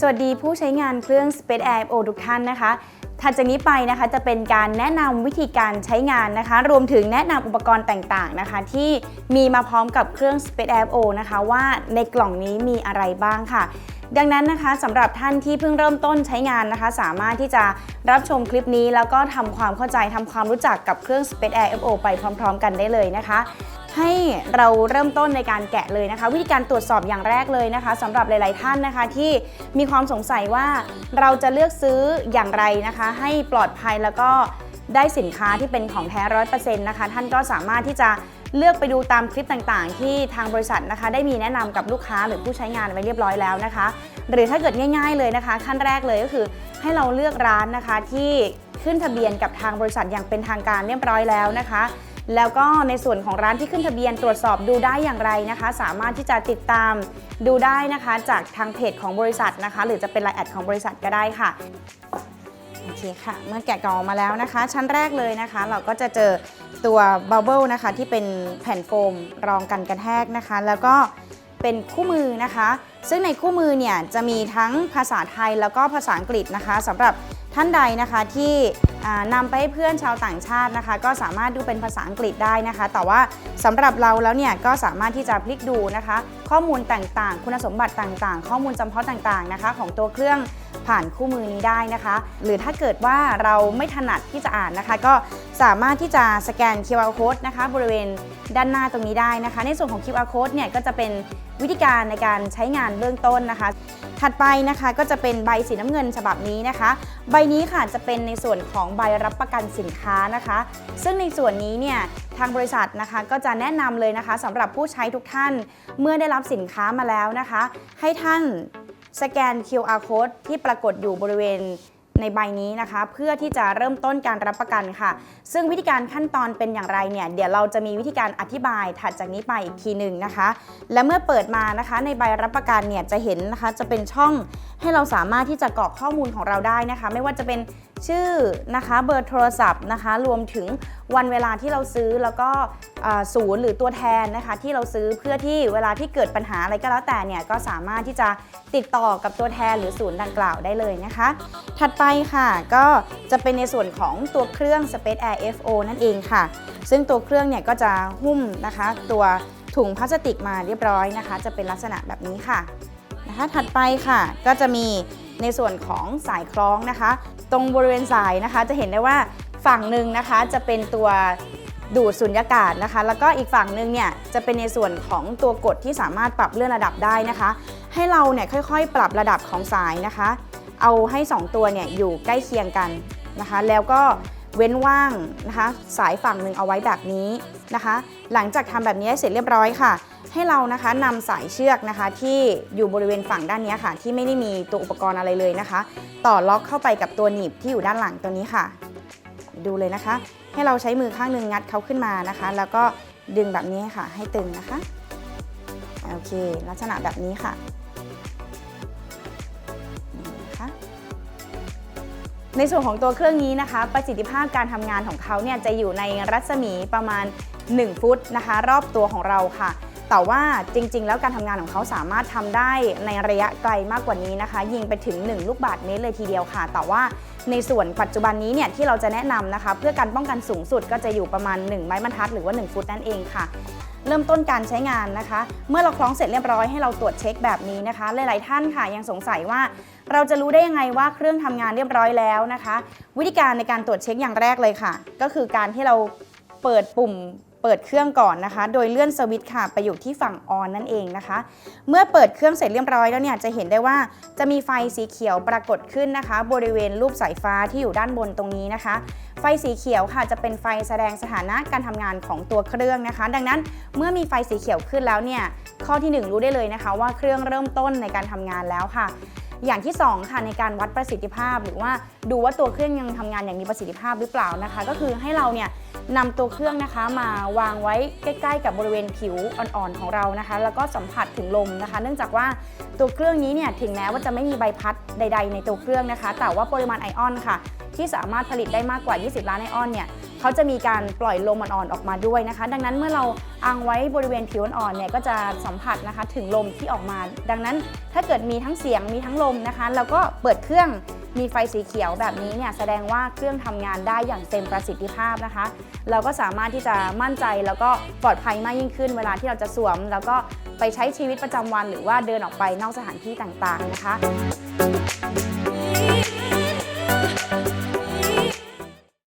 สวัสดีผู้ใช้งานเครื่อง Space Air O ทุกท่านนะคะถัดจากนี้ไปนะคะจะเป็นการแนะนำวิธีการใช้งานนะคะ รวมถึงแนะนำอุปกรณ์ต่างๆนะคะ ที่มีมาพร้อมกับเครื่อง Space Air O นะคะว่าในกล่องนี้มีอะไรบ้างค่ะ ดังนั้นนะคะสำหรับท่านที่เพิ่งเริ่มต้นใช้งานนะคะ สามารถที่จะรับชมคลิปนี้ แล้วก็ทำความเข้าใจทำความรู้จักกับเครื่อง Space Air FO ไปพร้อม ๆ กันได้เลยนะคะ ให้เราเริ่มต้นในการแกะเลยนะคะ วิธีการตรวจสอบอย่างแรกเลยนะคะสำหรับหลาย ๆ ท่านนะคะที่มีความสงสัยว่าเราจะเลือกซื้ออย่างไรนะคะ ให้ปลอดภัยแล้วก็ได้สินค้าที่เป็นของแท้ร้อยเปอร์เซ็นต์นะคะ ท่านก็สามารถที่จะเลือกไปดูตามคลิปต่างๆ ที่ทางบริษัทนะคะ ได้มีแนะนำกับลูกค้าหรือผู้ใช้งานไว้เรียบร้อยแล้วนะคะ หรือถ้าเกิดง่าย ๆ เลยนะคะ ขั้นแรกเลยก็คือให้เราเลือกร้านนะคะที่ขึ้นทะเบียนกับทางบริษัทอย่างเป็นทางการเรียบร้อยแล้วนะคะ แล้วก็ในส่วนของร้านที่ขึ้นทะเบียนตรวจสอบดูได้อย่างไรนะคะ สามารถที่จะติดตามดูได้นะคะจากทางเพจของบริษัทนะคะ หรือจะเป็นไลน์แอดของบริษัทก็ได้ค่ะโอเคค่ะเมื่อแกะกล่องออกมาแล้วนะคะ ชั้นแรกเลยนะคะ เราก็จะเจอตัวบับเบิลนะคะที่เป็นแผ่นโฟมรองกันกระแทกนะคะ แล้วก็เป็นคู่มือนะคะ ซึ่งในคู่มือเนี่ยจะมีทั้งภาษาไทยแล้วก็ภาษาอังกฤษนะคะสำหรับ ท่านใดนะคะที่นำไปให้เพื่อนชาวต่างชาตินะคะ ก็สามารถดูเป็นภาษาอังกฤษได้นะคะ แต่ว่าสำหรับเราแล้วเนี่ยก็สามารถที่จะพลิกดูนะคะ ข้อมูลต่างๆ คุณสมบัติต่างๆ ข้อมูลจำเพาะต่างๆนะคะ ของตัวเครื่องผ่านคู่มือนี้ได้นะคะ หรือถ้าเกิดว่าเราไม่ถนัดที่จะอ่านนะคะ ก็สามารถที่จะสแกน QR code นะคะ บริเวณด้านหน้าตรงนี้ได้นะคะ ในส่วนของ QR code เนี่ยก็จะเป็น วิธีการในการใช้งานเบื้องต้นนะคะ ถัดไปนะคะก็จะเป็นใบสีน้ำเงินฉบับนี้นะคะ ใบนี้ค่ะจะเป็นในส่วนของใบรับประกันสินค้านะคะ ซึ่งในส่วนนี้เนี่ยทางบริษัทนะคะก็จะแนะนำเลยนะคะสำหรับผู้ใช้ทุกท่านเมื่อได้รับสินค้ามาแล้วนะคะ ให้ท่านสแกน QR code ที่ปรากฏอยู่บริเวณ ในใบนี้นะคะ เพื่อที่จะเริ่มต้นการรับประกันค่ะ ซึ่งวิธีการขั้นตอนเป็นอย่างไรเนี่ยเดี๋ยวเราจะมีวิธีการอธิบายถัดจากนี้ไปอีกทีหนึ่งนะคะ และเมื่อเปิดมานะคะ ในใบรับประกันเนี่ยจะเห็นนะคะจะเป็นช่องให้เราสามารถที่จะกรอกข้อมูลของเราได้นะคะ ไม่ว่าจะเป็น ชื่อนะคะเบอร์โทรศัพท์นะคะ รวมถึงวันเวลาที่เราซื้อแล้วก็ศูนย์หรือตัวแทนนะคะที่เราซื้อเพื่อที่เวลาที่เกิดปัญหาอะไรก็แล้วแต่เนี่ยก็สามารถที่จะติดต่อกับตัวแทนหรือศูนย์ดังกล่าวได้เลยนะคะ ถัดไปค่ะก็จะเป็นในส่วนของตัวเครื่อง Space Air FO นั่นเองค่ะ ซึ่งตัวเครื่องเนี่ยก็จะหุ้มนะคะ ตัวถุงพลาสติกมาเรียบร้อยนะคะ จะเป็นลักษณะแบบนี้ค่ะนะคะถัดไปค่ะก็จะมี ในส่วนของสายคล้องนะคะ ตรงบริเวณสายนะคะ จะเห็นได้ว่าฝั่งหนึ่งนะคะจะเป็นตัวดูดสุญญากาศนะคะ แล้วก็อีกฝั่งหนึ่งเนี่ยจะเป็นในส่วนของตัวกดที่สามารถปรับเลื่อนระดับได้นะคะ ให้เราเนี่ยค่อยๆ ปรับระดับของสายนะคะ เอาให้ 2 ตัวเนี่ยอยู่ใกล้เคียงกันนะคะ แล้วก็ เว้นว่างนะคะ สายฝั่งหนึ่งเอาไว้แบบนี้นะคะ หลังจากทำแบบนี้เสร็จเรียบร้อยค่ะ ให้เรานะคะนำสายเชือกนะคะ ที่อยู่บริเวณฝั่งด้านนี้ค่ะ ที่ไม่ได้มีตัวอุปกรณ์อะไรเลยนะคะ ต่อล็อกเข้าไปกับตัวหนีบที่อยู่ด้านหลังตัวนี้ค่ะ ดูเลยนะคะ ให้เราใช้มือข้างหนึ่งงัดเขาขึ้นมานะคะ แล้วก็ดึงแบบนี้ค่ะ ให้ตึงนะคะโอเค ลักษณะแบบนี้ค่ะ ในส่วนของตัวเครื่องนี้นะคะ ประสิทธิภาพการทำงานของเขาเนี่ยจะอยู่ในรัศมีประมาณ 1 ฟุตนะคะ รอบตัวของเราค่ะ แต่ว่าจริง ๆ แล้วการทำงานของเขาสามารถทำได้ในระยะไกลมากกว่านี้นะคะ ยิงไปถึง 1 ลูกบาศก์เมตรเลยทีเดียวค่ะ แต่ว่า ในส่วนปัจจุบันนี้เนี่ยที่เราจะแนะนำนะคะ เพื่อการป้องกันสูงสุดก็จะอยู่ประมาณ 1 ไม้บรรทัดหรือว่า 1 ฟุตนั่นเองค่ะ เริ่มต้นการใช้งานนะคะ เมื่อเราคล้องเสร็จเรียบร้อยให้เราตรวจเช็คแบบนี้นะคะ หลาย ๆ ท่านค่ะยังสงสัยว่า เราจะรู้ได้ยังไงว่าเครื่องทำงานเรียบร้อยแล้วนะคะ วิธีการในการตรวจเช็คอย่างแรกเลยค่ะ ก็คือการที่เราเปิดปุ่ม เปิดเครื่องก่อนนะคะ โดยเลื่อนสวิตช์ค่ะไปอยู่ที่ฝั่งออนนั่นเองนะคะ เมื่อเปิดเครื่องเสร็จเรียบร้อยแล้วเนี่ยจะเห็นได้ว่าจะมีไฟสีเขียวปรากฏขึ้นนะคะ บริเวณรูปสายฟ้าที่อยู่ด้านบนตรงนี้นะคะ ไฟสีเขียวค่ะจะเป็นไฟแสดงสถานะการทำงานของตัวเครื่องนะคะ ดังนั้นเมื่อมีไฟสีเขียวขึ้นแล้วเนี่ยข้อที่หนึ่งรู้ได้เลยนะคะ ว่าเครื่องเริ่มต้นในการทำงานแล้วค่ะ อย่างที่ 2 ค่ะในการวัดประสิทธิภาพ หรือว่าดูว่าตัวเครื่องยังทำงานอย่างมีประสิทธิภาพหรือเปล่านะคะ ก็คือให้เราเนี่ยนำตัวเครื่องนะคะมาวางไว้ใกล้ ๆ กับบริเวณผิวอ่อนๆของเรานะคะ แล้วก็สัมผัสถึงลมนะคะ เนื่องจากว่าตัวเครื่องนี้เนี่ยถึงแม้ว่าจะไม่มีใบพัดใด ๆ ในตัวเครื่องนะคะ แต่ว่าปริมาณไอออนค่ะ ที่สามารถผลิตได้มากกว่า 20 ล้านไอออนเนี่ย เขาจะมีการปล่อยลมอ่อนๆออกมาด้วยนะคะ ดังนั้นเมื่อเราอังไว้บริเวณผิวอ่อนๆเนี่ยก็จะสัมผัสนะคะถึงลมที่ออกมา ดังนั้นถ้าเกิดมีทั้งเสียงมีทั้งลมนะคะเราก็เปิดเครื่องมีไฟสีเขียวแบบนี้เนี่ยแสดงว่าเครื่องทำงานได้อย่างเต็มประสิทธิภาพนะคะ เราก็สามารถที่จะมั่นใจแล้วก็ปลอดภัยมากยิ่งขึ้น เวลาที่เราจะสวม แล้วก็ไปใช้ชีวิตประจำวัน หรือว่าเดินออกไปนอกสถานที่ต่างๆนะคะ